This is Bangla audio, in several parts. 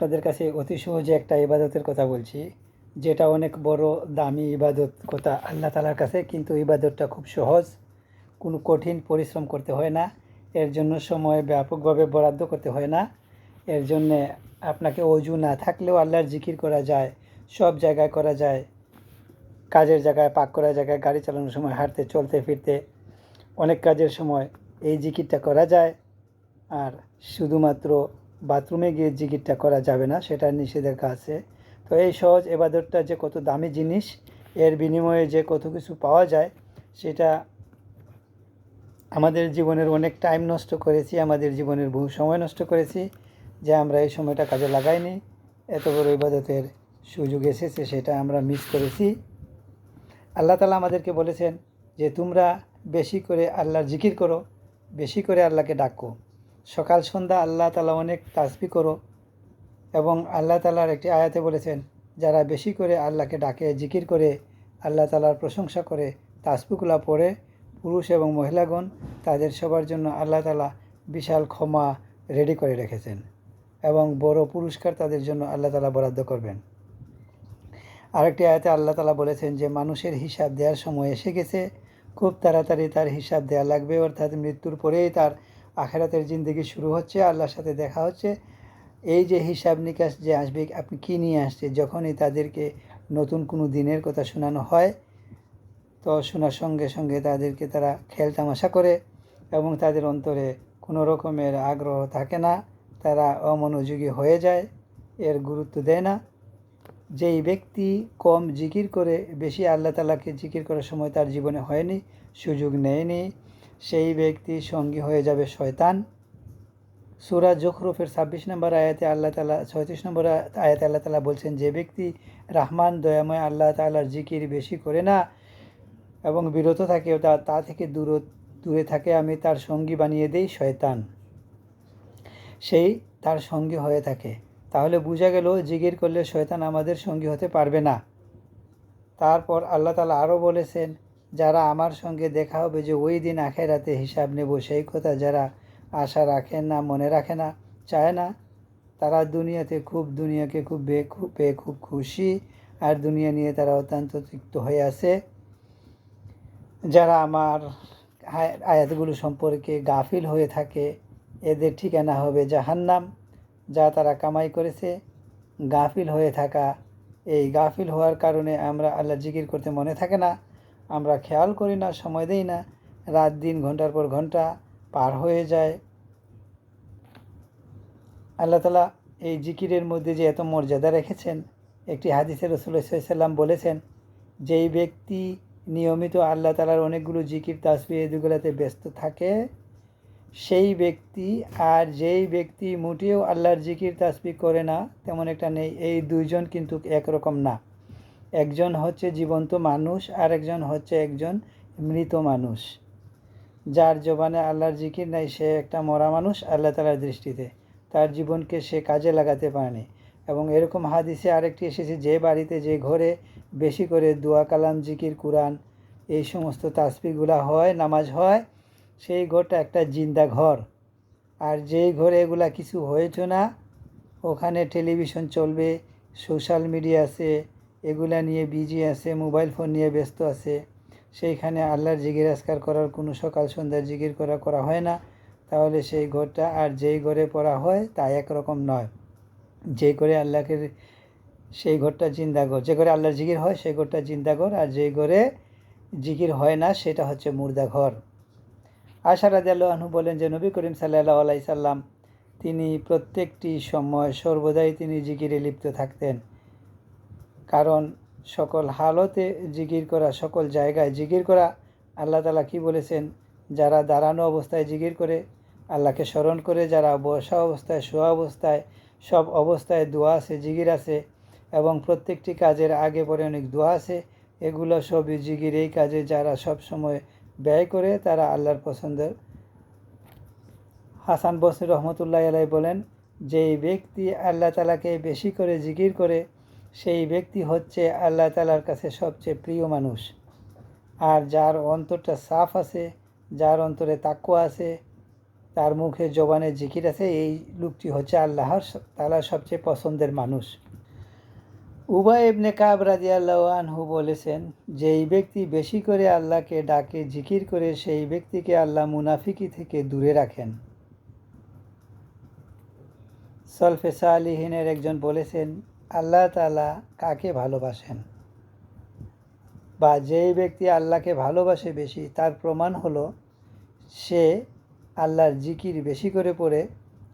তাদের কাছে অতি সহজে একটা ইবাদতের কথা বলছি, যেটা অনেক বড় দামি ইবাদত কথা আল্লাহ তালার কাছে, কিন্তু ইবাদতটা খুব সহজ। কোনো কঠিন পরিশ্রম করতে হয় না, এর জন্য সময় ব্যাপকভাবে বরাদ্দ করতে হয় না। এর জন্যে আপনাকে অজু না থাকলেও আল্লাহর জিকির করা যায়, সব জায়গায় করা যায়। কাজের জায়গায়, পাক করার জায়গায়, গাড়ি চালানোর সময়, হাঁটতে, চলতে, ফিরতে, অনেক কাজের সময় এই জিকিরটা করা যায়। আর শুধুমাত্র বাথরুমে গিয়ে জিকিরটা করা যাবে না সেটা নিষেধাজ্ঞা আছে তো এই সহজ এবাদতটা যে কত দামি জিনিস, এর বিনিময়ে যে কত কিছু পাওয়া যায়, সেটা আমাদের জীবনের অনেক টাইম নষ্ট করেছি, আমাদের জীবনের বহু সময় নষ্ট করেছি, যে আমরা এই সময়টা কাজে লাগাইনি। এত বড় ইবাদতের সুযোগ এসেছে, সেটা আমরা মিস করেছি। আল্লাহ তালা আমাদেরকে বলেছেন যে, তোমরা বেশি করে আল্লাহর জিকির করো, বেশি করে আল্লাহকে ডাকো। সকাল, সন্ধ্যা আল্লাহ তালা অনেক তাসবি করো এবং আল্লাহ তালার একটি আয়াতে বলেছেন, যারা বেশি করে আল্লাহকে ডাকে, জিকির করে, আল্লাহ তালার প্রশংসা করে তাসবিগুলা পড়ে, পুরুষ এবং মহিলাগণ, তাদের সবার জন্য আল্লাহ তালা বিশাল ক্ষমা রেডি করে রেখেছেন এবং বড় পুরস্কার তাদের জন্য আল্লাহ তালা বরাদ্দ করবেন। আরেকটি আয়াতে আল্লাহ তালা বলেছেন যে, মানুষের হিসাব দেওয়ার সময় এসে গেছে, খুব তাড়াতাড়ি তার হিসাব দেওয়া লাগবে, অর্থাৎ মৃত্যুর পরেই তার আখেরাতের জিন্দগি শুরু হচ্ছে, আল্লাহর সাথে দেখা হচ্ছে। এই যে হিসাব নিকাশ যে আসবে, আপনি কী নিয়ে আসছে যখনই তাদেরকে নতুন কোনো দিনের কথা শোনানো হয়, তো শোনার সঙ্গে সঙ্গে তাদেরকে তারা খেল তামাশা করে এবং তাদের অন্তরে কোনো রকমের আগ্রহ থাকে না, তারা অমনোযোগী হয়ে যায়, এর গুরুত্ব দেয় না। যেই ব্যক্তি কম জিকির করে, বেশি আল্লাহ তালাকে জিকির করার সময় তার জীবনে হয়নি, সুযোগ নেয়নি সেই ব্যক্তি সঙ্গী হয়ে যাবে শয়তান। সুরা জখরুফের ছাব্বিশ নম্বর আয়াতে আল্লাহ তালা ছয়ত্রিশ নম্বর আয়াতে আল্লাহ তালা বলছেন, যে ব্যক্তি রাহমান, দয়াময়, আল্লাহ তালার জিকির বেশি করে না এবং বিরত থাকে, তা তা থেকে দূর, দূরে থাকে, আমি তার সঙ্গী বানিয়ে দেই শয়তান। সেই তার সঙ্গী হয়ে থাকে। তাহলে বোঝা গেল, জিকির করলে শয়তান আমাদের সঙ্গী হতে পারবে না। তারপর আল্লাহ তালা আরও বলেছেন যারা আমার সঙ্গে দেখা হবে যে ওই দিন আখেরাতে হিসাব নেব, সেই কথা যারা আশা রাখেন না, মনে রাখে না, চায় না, তারা দুনিয়াতে খুব দুনিয়াকে খুব বে, খুব খুব খুশি আর দুনিয়া নিয়ে তারা অত্যন্ত তৃপ্ত হয়ে আছে। যারা আমার আয়- আয়াতগুলো সম্পর্কে গাফিল হয়ে থাকে, এদের ঠিকানা হবে জাহান্নাম, যা তারা কামাই করেছে। গাফিল হয়ে থাকা, এই গাফিল হওয়ার কারণে আমরা আল্লাহ জিকির করতে মনে থাকে না। আমরা খেয়াল করি না, সময় দেই না, রাত দিন ঘণ্টার পর ঘণ্টা পার হয়ে যায়। আল্লাহ তালা এই জিকিরের মধ্যে যে এত মর্যাদা রেখেছেন, একটি হাদিসের রসুল্লাহ সাল্লাম বলেছেন, যেই ব্যক্তি নিয়মিত আল্লাহ তালার অনেকগুলো জিকির তাসবি এগুলোতে ব্যস্ত থাকে, সেই ব্যক্তি আর যেই ব্যক্তি মোটেও আল্লাহর জিকির তাসবি করে না, তেমন একটা নেই। এই দুইজন কিন্তু একরকম না। একজন হচ্ছে জীবন্ত মানুষ আর একজন হচ্ছে একজন মৃত মানুষ। যার জবানে আল্লাহর জিকির নাই, সে একটা মরা মানুষ আল্লাহ তালার দৃষ্টিতে। তার জীবনকে সে কাজে লাগাতে পারেনি। এবং এরকম হাদিসে আরেকটি এসেছে, যে বাড়িতে, যে ঘরে বেশি করে দোয়া, কালাম, জিকির, কুরআন এই সমস্ত তাসপিগুলা হয়, নামাজ হয়, সেই ঘরটা একটা জিন্দা ঘর। আর যেই ঘরে এগুলা কিছু হয়েছে না, ওখানে টেলিভিশন চলবে, সোশ্যাল মিডিয়া আছে এগুলা নিয়ে বিজি আছে, মোবাইল ফোন নিয়ে ব্যস্ত আছে। সেইখানে আল্লাহর জিগির আজকার করার কোনো সকাল সন্ধ্যার জিগির করা করা হয় না। তাহলে সেই ঘরটা আর যেই ঘরে পড়া হয় তা একরকম নয়। যে করে আল্লাহকে সেই ঘরটা জিন্দা ঘর, যে ঘরে আল্লাহর জিগির হয় সেই ঘরটা জিন্দা ঘর, আর যেই ঘরে জিকির হয় না সেটা হচ্ছে মুর্দা ঘর। আশা রাদিয়াল্লাহু আনহু বলেন যে, নবী করিম সাল্লাল্লাহু আলাই সাল্লাম তিনি প্রত্যেকটি সময় সর্বদাই তিনি জিকিরে লিপ্ত থাকতেন। কারণ সকল হালতে জিকির করা, সকল জায়গায় জিকির করা, আল্লাহ তালা কি বলেছেন? যারা দাঁড়ানো অবস্থায় জিকির করে, আল্লাহকে স্মরণ করে, যারা বসা অবস্থায়, শোয়া অবস্থায়, সব অবস্থায় দোয়া আছে জিগির আছে এবং প্রত্যেকটি কাজের আগে পরে অনেক দোয়া আছে, এগুলো সবই জিগির এই কাজে যারা সব সময় ব্যয় করে, তারা আল্লাহর পছন্দের। হাসান বসির রহমতুল্লাহ আলাই বলেন, যেই ব্যক্তি আল্লাহ তালাকে বেশি করে জিকির করে সেই ব্যক্তি হচ্ছে আল্লাহ তালার কাছে সবচেয়ে প্রিয় মানুষ। আর যার অন্তরটা সাফ আছে, যার অন্তরে তাকুয়া আছে, তার মুখে জবানে জিকির আছে, এই লোকটি হচ্ছে আল্লাহর তালার সবচেয়ে পছন্দের মানুষ। উবাই ইবনে কাব রাদিয়াল্লাহু আনহু বলেছেন, যেই ব্যক্তি বেশি করে আল্লাহকে ডাকে, জিকির করে, সেই ব্যক্তিকে আল্লাহ মুনাফিকি থেকে দূরে রাখেন। সলফে সালিহিনের একজন বলেছেন আল্লাহ তালা কাকে ভালোবাসেন? বা যেই ব্যক্তি আল্লাহকে ভালোবাসে বেশি, তার প্রমাণ হলো সে আল্লাহর জিকির বেশি করে পড়ে।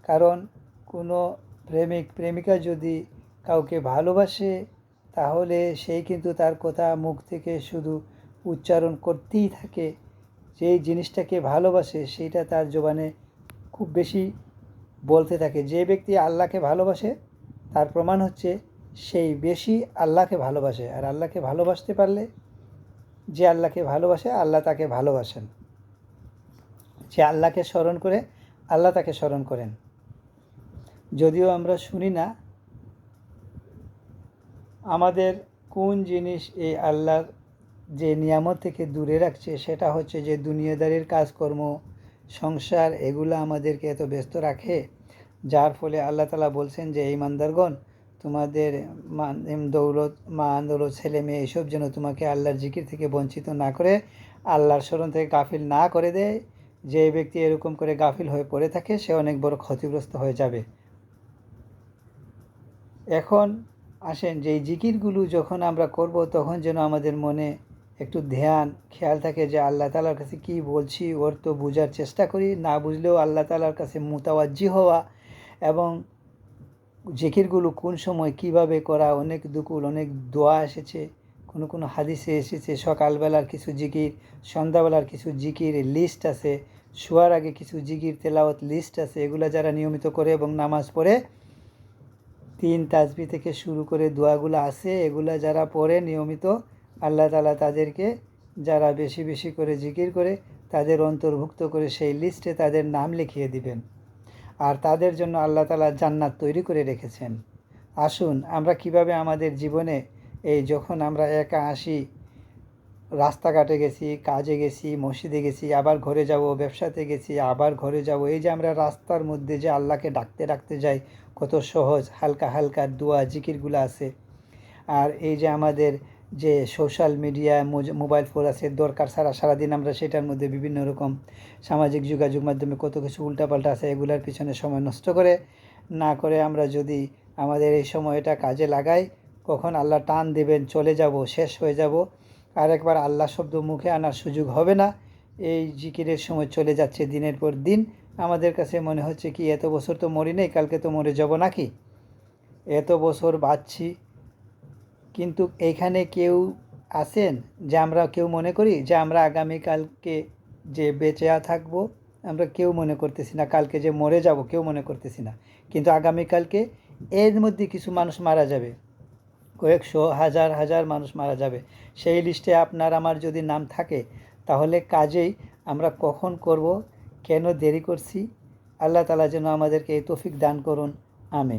কারণ কোনো প্রেমিক, প্রেমিকা যদি কাউকে ভালোবাসে, তাহলে সেই কিন্তু তার কথা মুখ থেকে শুধু উচ্চারণ করতেই থাকে। যেই জিনিসটাকে ভালোবাসে সেইটা তার জবানে খুব বেশি বলতে থাকে। যে ব্যক্তি আল্লাহকে ভালোবাসে তার প্রমাণ হচ্ছে সেই বেশি আল্লাহকে ভালোবাসে। আর আল্লাহকে ভালোবাসতে পারলে যে আল্লাহকে ভালোবাসে, আল্লাহ তাকে ভালোবাসেন। যে আল্লাহকে স্মরণ করে, আল্লাহ তাকে স্মরণ করেন। যদিও আমরা শুনি না, আমাদের কোন জিনিস এই আল্লাহর যে নিয়ামত থেকে দূরে রাখছে, সেটা হচ্ছে যে দুনিয়াদারির কাজকর্ম, সংসার, এগুলো আমাদেরকে এত ব্যস্ত রাখে। যার ফলে আল্লাহ তালা বলছেন যে, এই মান্দারগণ, তোমাদের মান দৌলত মা দৌলত, ছেলে মেয়ে এইসব যেন তোমাকে আল্লাহর জিকির থেকে বঞ্চিত না করে, আল্লাহর স্মরণ থেকে গাফিল না করে দেয়। যে ব্যক্তি এরকম করে গাফিল হয়ে পড়ে থাকে, সে অনেক বড় ক্ষতিগ্রস্ত হয়ে যাবে। এখন আসেন, যে জিকিরগুলো যখন আমরা করব, তখন যেন আমাদের মনে একটু ধ্যান, খেয়াল থাকে যে আল্লাহ তালার কাছে কি বলছি, ওর তো বোঝার চেষ্টা করি। না বুঝলেও আল্লাহ তালার কাছে মোতাবাজ্জি হওয়া এবং জিকিরগুলো কোন সময় কীভাবে করা, অনেক দুকুল, অনেক দোয়া এসেছে, কোনো কোনো হাদিসে এসেছে, সকালবেলার কিছু জিকির, সন্ধ্যাবেলার কিছু জিকির লিস্ট আছে, শোয়ার আগে কিছু জিকির, তেলাওয়াত লিস্ট আছে, এগুলো যারা নিয়মিত করে এবং নামাজ পড়ে, তিন তাজবি থেকে শুরু করে দোয়াগুলো আছে, এগুলা যারা পড়ে নিয়মিত, আল্লাহ তালা তাদেরকে যারা বেশি বেশি করে জিকির করে, তাদের অন্তর্ভুক্ত করে সেই লিস্টে তাদের নাম লিখিয়ে দিবেন। আর তাদের জন্য আল্লাহ তালা জান্নাত তৈরি করে রেখেছেন। আসুন, আমরা কীভাবে আমাদের জীবনে এই যখন আমরা একা আসি, রাস্তাঘাটে গেছি, কাজে গেছি, মসজিদে গেছি, আবার ঘরে যাব, ব্যবসাতে গেছি, আবার ঘরে যাব, এই যে আমরা রাস্তার মধ্যে যে আল্লাহকে ডাকতে ডাকতে যাই, কত সহজ, হালকা হালকা দোয়া, জিকিরগুলো আছে। আর এই যে আমাদের যে সোশ্যাল মিডিয়া মোবাইল ফোন আছে, দরকার সারা, সারাদিন আমরা সেটার মধ্যে বিভিন্ন রকম সামাজিক যোগাযোগ মাধ্যমে কত কিছু উল্টাপাল্টা আছে, এগুলোর পিছনে সময় নষ্ট করে না করে আমরা যদি আমাদের এই সময়টা কাজে লাগাই, কখন আল্লাহ টান দেবেন, চলে যাব, শেষ হয়ে যাব, আর একবার আল্লাহ শব্দ মুখে আনার সুযোগ হবে না। এই জিকিরের সময় চলে যাচ্ছে দিনের পর দিন। আমাদের কাছে মনে হচ্ছে কি, এত বছর তো মরি নেই, কালকে তো মরে যাব নাকি? এত বছর বাঁচছি কিন্তু এইখানে কেউ আছেন যে আমরা কেউ মনে করি যে আমরা আগামীকালকে যে বেঁচে থাকব, আমরা কেউ মনে করতেছি না। কালকে যে মরে যাব কেউ মনে করতেছি না। কিন্তু আগামীকালকে এর মধ্যে কিছু মানুষ মারা যাবে। কয়েকশো, হাজার হাজার মানুষ মারা যাবে। সেই লিস্টে আপনার আমার যদি নাম থাকে, তাহলে কাজেই আমরা কখন করব, কেন দেরি করছি, আল্লাহ তালা যেন আমাদেরকে এই তৌফিক দান করুন। আমিন।